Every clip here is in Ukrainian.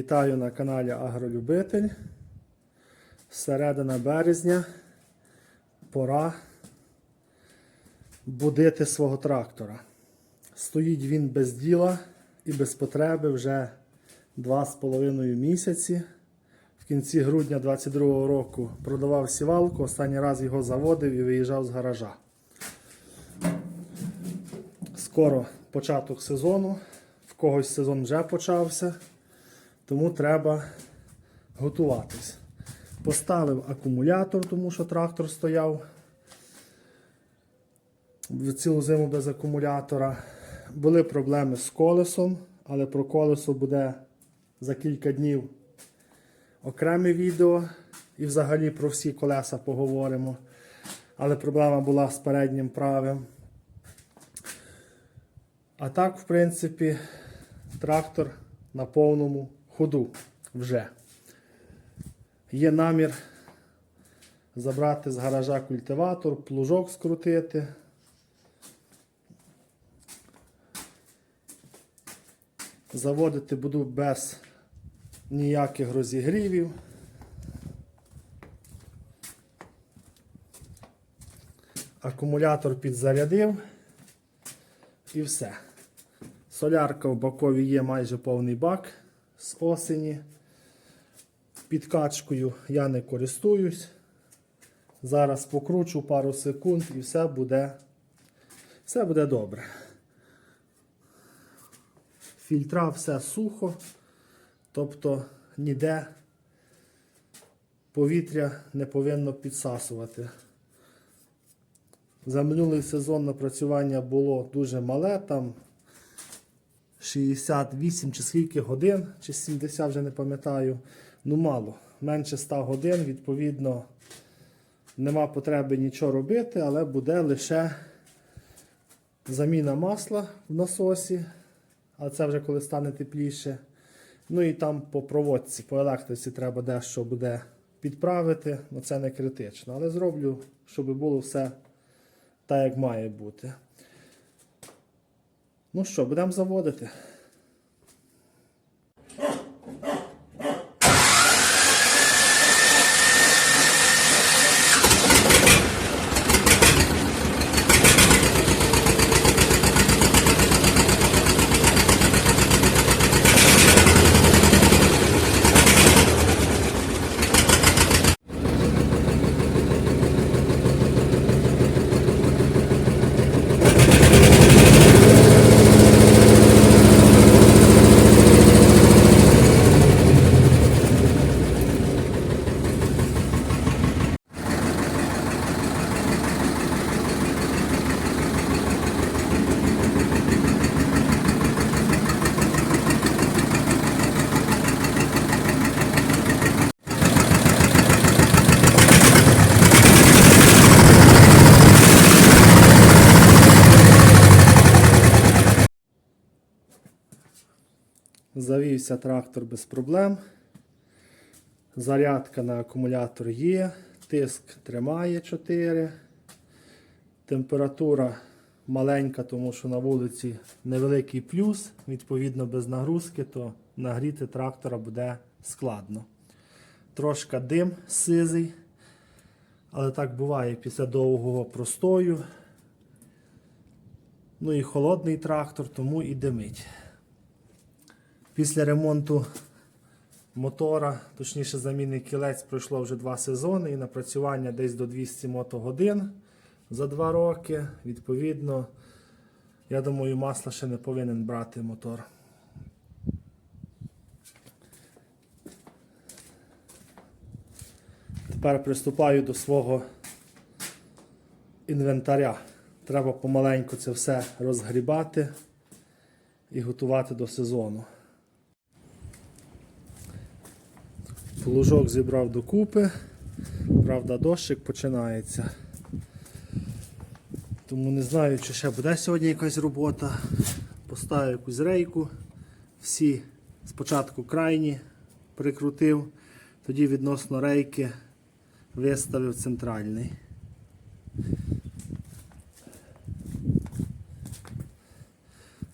Вітаю на каналі Агролюбитель. Середина березня. Пора будити свого трактора. Стоїть він без діла і без потреби вже 2,5 місяці. В кінці грудня 2022 року продавав сівалку, останній раз його заводив і виїжджав з гаража. Скоро початок сезону, в когось сезон вже почався, тому треба готуватись. Поставив акумулятор, тому що трактор стояв цілу зиму без акумулятора. Були проблеми з колесом, але про колесо буде за кілька днів окреме відео і взагалі про всі колеса поговоримо. Але проблема була з переднім правим. А так, в принципі, трактор на повному ходу вже. Є намір забрати з гаража культиватор, плужок скрутити. Заводити буду без ніяких розігрівів. Акумулятор підзарядив і все. Солярка в бакові є майже повний бак з осені. Підкачкою я не користуюсь. Зараз покручу пару секунд і все буде, все буде добре. Фільтра все сухо, тобто ніде повітря не повинно підсасувати. За минулий сезон напрацювання було дуже мале, там 68 чи скільки годин, чи 70 вже не пам'ятаю. Ну мало. Менше 100 годин, відповідно, нема потреби нічого робити, але буде лише заміна масла в насосі, а це вже коли стане тепліше. Ну і там по проводці, по електриці треба дещо буде підправити, але це не критично. Але зроблю, щоб було все так, як має бути. Ну що, будемо заводити. Завівся трактор без проблем. Зарядка на акумулятор є, тиск тримає 4. Температура маленька, тому що на вулиці невеликий плюс, відповідно без нагрузки, то нагріти трактора буде складно. Трошка дим сизий, але так буває після довгого простою. Ну і холодний трактор, тому і димить. Після ремонту мотора, точніше заміни кілець, пройшло вже два сезони і напрацювання десь до 200 мотогодин за два роки. Відповідно, я думаю, масла ще не повинен брати мотор. Тепер приступаю до свого інвентаря. Треба помаленьку це все розгрібати і готувати до сезону. Плужок зібрав докупи. Правда, дощик починається. Тому не знаю, чи ще буде сьогодні якась робота. Поставив якусь рейку. Всі спочатку крайні прикрутив, тоді відносно рейки виставив центральний.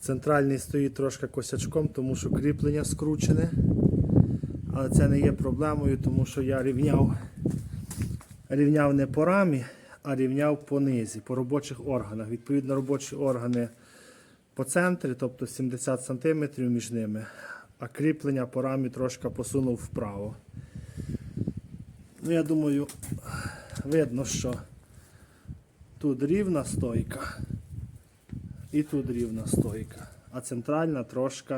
Центральний стоїть трошки косячком, тому що кріплення скручене. Але це не є проблемою, тому що я рівняв, рівняв не по рамі, а рівняв по низі, по робочих органах. Відповідно, робочі органи по центрі, тобто 70 см між ними, а кріплення по рамі трошки посунув вправо. Ну, я думаю, видно, що тут рівна стойка і тут рівна стойка, а центральна трошки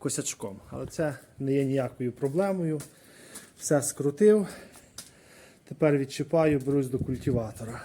косячком. Але це не є ніякою проблемою. Все скрутив. Тепер відчіпаю, берусь до культиватора.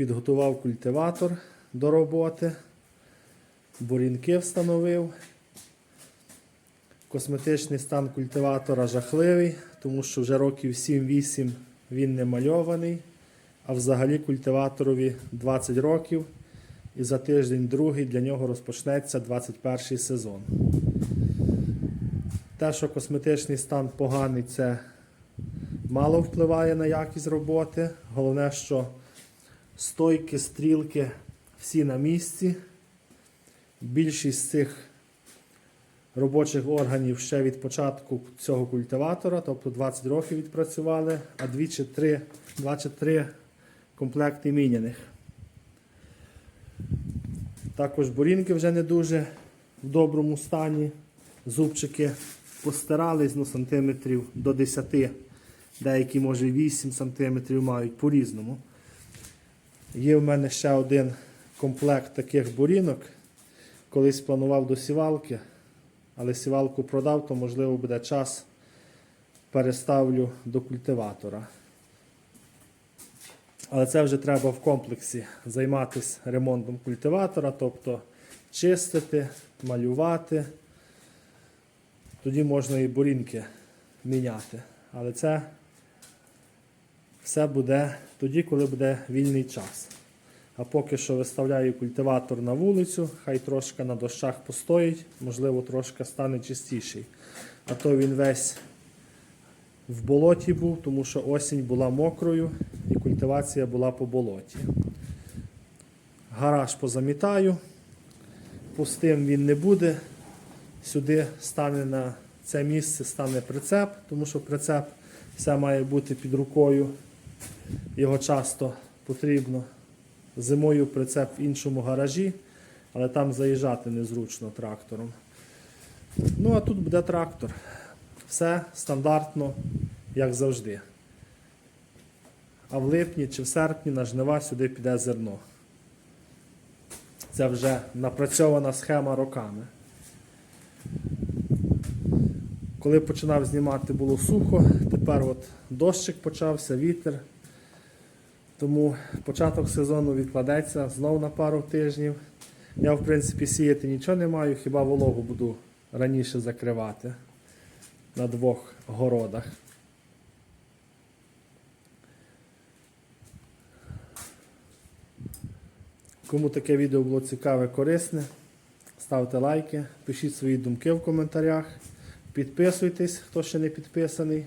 Підготував культиватор до роботи, бурінки встановив. Косметичний стан культиватора жахливий, тому що вже років 7-8 він не мальований, а взагалі культиваторові 20 років. І за тиждень другий для нього розпочнеться 21 сезон. Те, що косметичний стан поганий, це мало впливає на якість роботи. Головне, що стойки, стрілки всі на місці. Більшість цих робочих органів ще від початку цього культиватора, тобто 20 років відпрацювали, а 2 чи 3, 2 чи 3 комплекти міняних. Також бурінки вже не дуже в доброму стані. Зубчики постарались ну, сантиметрів до 10, деякі, може, 8 сантиметрів мають по-різному. Є в мене ще один комплект таких бурінок. Колись планував до сівалки, але сівалку продав, то можливо буде час переставлю до культиватора. Але це вже треба в комплексі займатися ремонтом культиватора, тобто чистити, малювати. Тоді можна і бурінки міняти. Але це все буде тоді, коли буде вільний час. А поки що виставляю культиватор на вулицю, хай трошки на дощах постоїть, можливо, трошки стане чистіший. А то він весь в болоті був, тому що осінь була мокрою і культивація була по болоті. Гараж позамітаю, пустим він не буде. Сюди стане на це місце стане прицеп, тому що прицеп все має бути під рукою. Його часто потрібно. Зимою прицеп в іншому гаражі, але там заїжджати незручно трактором. Ну, а тут буде трактор. Все стандартно, як завжди. А в липні чи в серпні на жнива сюди піде зерно. Це вже напрацьована схема роками. Коли починав знімати, було сухо, тепер от дощик почався, вітер. Тому початок сезону відкладеться знов на пару тижнів. Я, в принципі, сіяти нічого не маю, хіба вологу буду раніше закривати на двох городах. Кому таке відео було цікаве, корисне, ставте лайки, пишіть свої думки в коментарях, підписуйтесь, хто ще не підписаний.